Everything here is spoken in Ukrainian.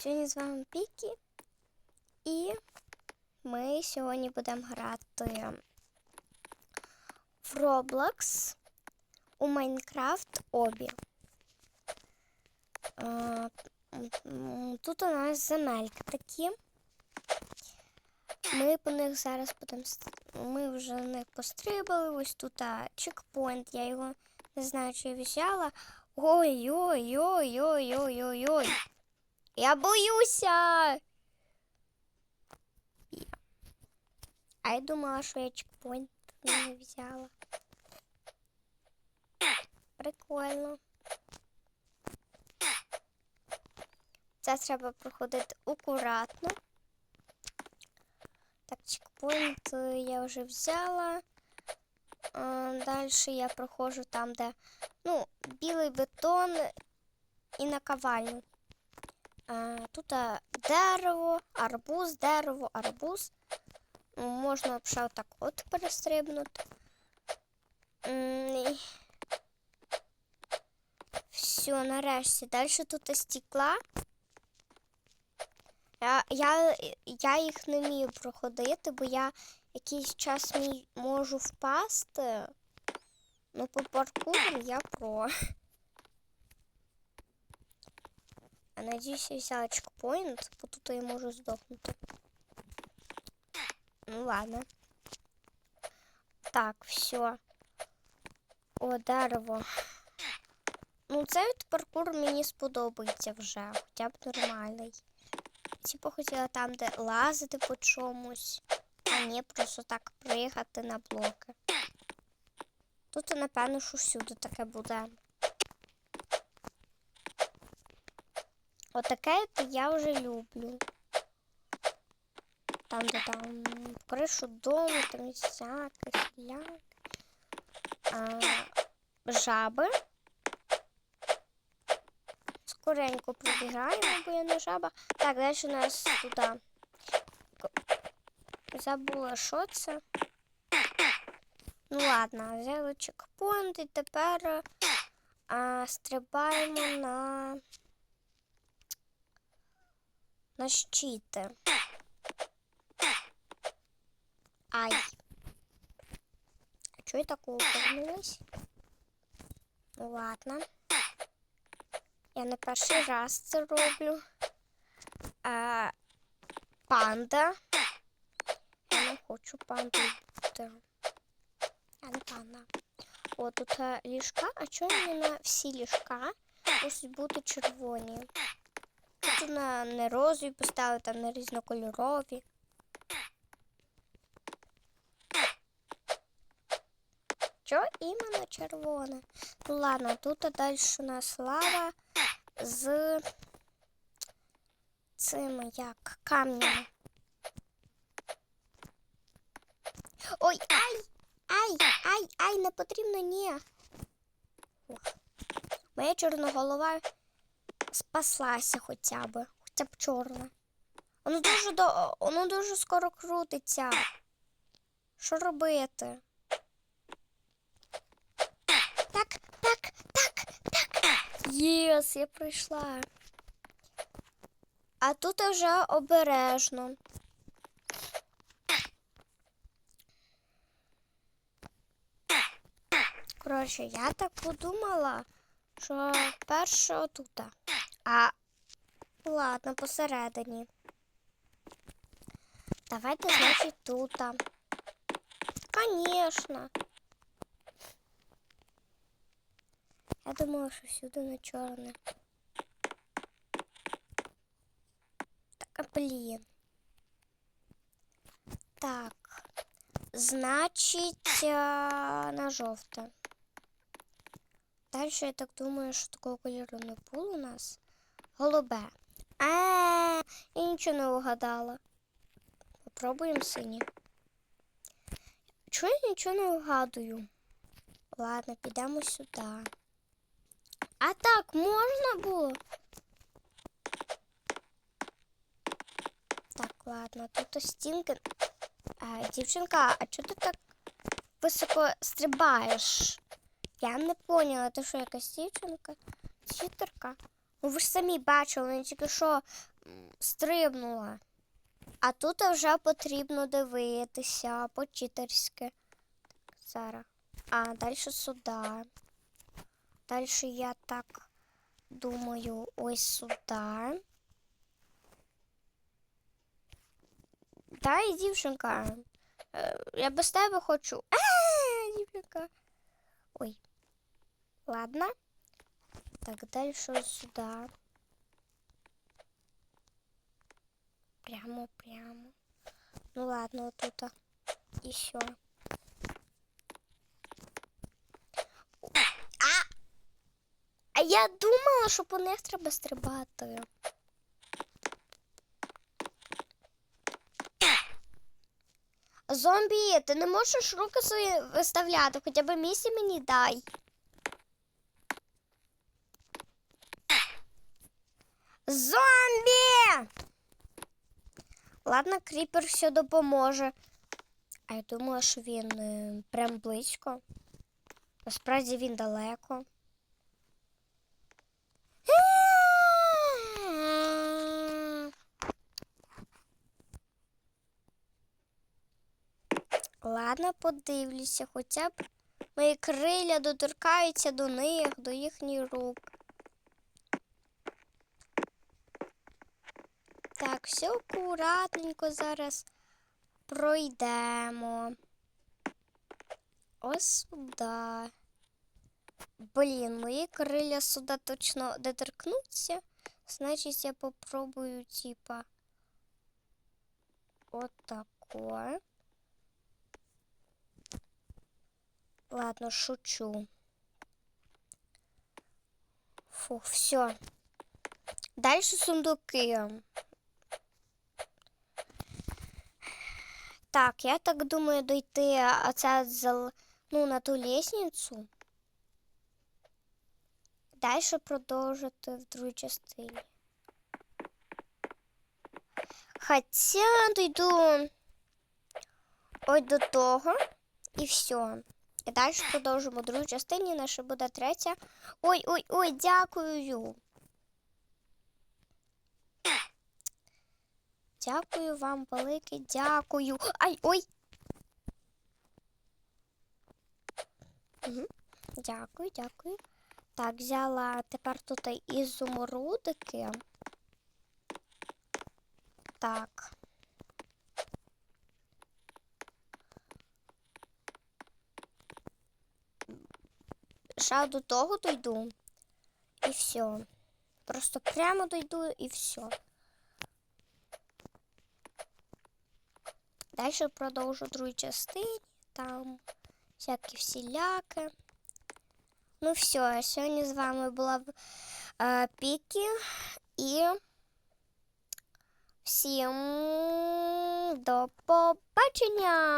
Сьогодні з вами Пікі. І ми сьогодні будемо грати в Roblox у Майнкрафт Обі. Тут у нас земельки такі. Ми по них зараз будемо. Ми вже на них пострибали. Ось тут чекпоінт. Я його не знаю, чи я взяла. Ой-ой-ой-ой-ой-ой-ой. Я боюся. А я думала, що я чекпоінт не взяла. Прикольно. Це треба проходити акуратно. Так, чекпоінт е, я вже взяла. Далі я проходжу там, де ну, білий бетон і наковальню. Тут дерево, арбуз, дерево, арбуз. Ну, Можна ще отак от перестрибнути. Все, нарешті. Далі тут стекла. Я, я, я їх не вмію проходити, бо я якийсь час можу впасти. Ну, по паркуру я про. Я взяла чекпоінт, бо тут я можу здохнути. Ну ладно. Так, все. О, дерево. Ну, цей паркур мені сподобається вже, хоча б нормальний. Типу хотіла там, де лазити по чомусь, а не просто так приїхати на блоки. Тут, напевно, що всюди таке буде. Отаке от я вже люблю. Там, де там кришу дому, там всяке, всяке. А, жаби. Скоренько пробігаємо, бо я не жаба. Так, далі у нас туди. Забула, що це. Ну ладно, взяли чекпоінт і тепер а, стрибаємо на, на щити. Ай. А чого я так повернулась? Ну ладно. Я не перший раз це роблю. А, панда. Я не хочу панду бути. Я не панда. О, тут е, ліжка, а чому не на всі ліжка мусять бути червоні? Тут на не розові поставили, там на різнокольорові. Що іменно червоне? Ну ладно, тут далі у нас лава з цими як камнями. Ой, ай! Ай, ай, ай, не потрібно, ні. Моя чорноголова спаслася хоча б, хоча б чорна. Воно дуже до... воно дуже скоро крутиться. Що робити? Так, так, так, так. Єс, я прийшла. А тут вже обережно. Коротше, я так подумала, що перше отут. А ладно, посередині. Давайте, значить, тут. Конечно. Я думала, що всюди на чорне. Так, а, блін. Так. Значить, а, на жовте. Далі я так думаю, що такого кольору не було у нас. Голубе. А, я нічого не вгадала. Попробуємо синє. Чого я нічого не вгадую? Ладно, підемо сюди. А так можна було? Так, ладно, тут стінки. А, дівчинка, а чого ти так високо стрибаєш? Я не поняла, ти що якась дівчинка? Читерка? Ну ви ж самі бачили, вона тільки що стрибнула. А тут вже потрібно дивитися по-читерськи. Зараз. А, далі сюди. Далі я так думаю, ось сюди. І дівчинка. Е, Я без тебе хочу. А, дівчинка. Ой. Ладно. Так, далі сюди. Прямо, прямо. Ну ладно, вот тут. Еще. А! А я думала, що по них треба стрибати. Зомбі, ти не можеш руки свої виставляти, хоча б місце мені дай. Зомбі! Ладно, кріпер все допоможе. А я думала, що він е, прям близько. Насправді він далеко. Ладно, подивлюся, хоча б мої крилля доторкаються до них, до їхніх рук. Так, все акуратненько зараз пройдемо. Ось сюди. Блін, мої крилля сюди точно доторкнуться. Значить, я попробую, типа, от такое. Ладно, шучу. Фух, все. Дальше сундуки. Так, я так думаю дойти оце ну, на ту лестницю. Дальше продовжити в другій частині. Хоча дойду ось до того і все. І далі продовжимо в другій частині, наша буде третя. Ой, ой, ой, дякую. Дякую вам велике, дякую. Ай, ой. Угу. Дякую, дякую. Так, взяла тепер тут ізумрудики. Так. Ще до того дойду. І все. Просто прямо дойду і все. Далі продовжу другу частині, там всякі всіляки. Ну все, сьогодні з вами була е, Пікі і всім до побачення!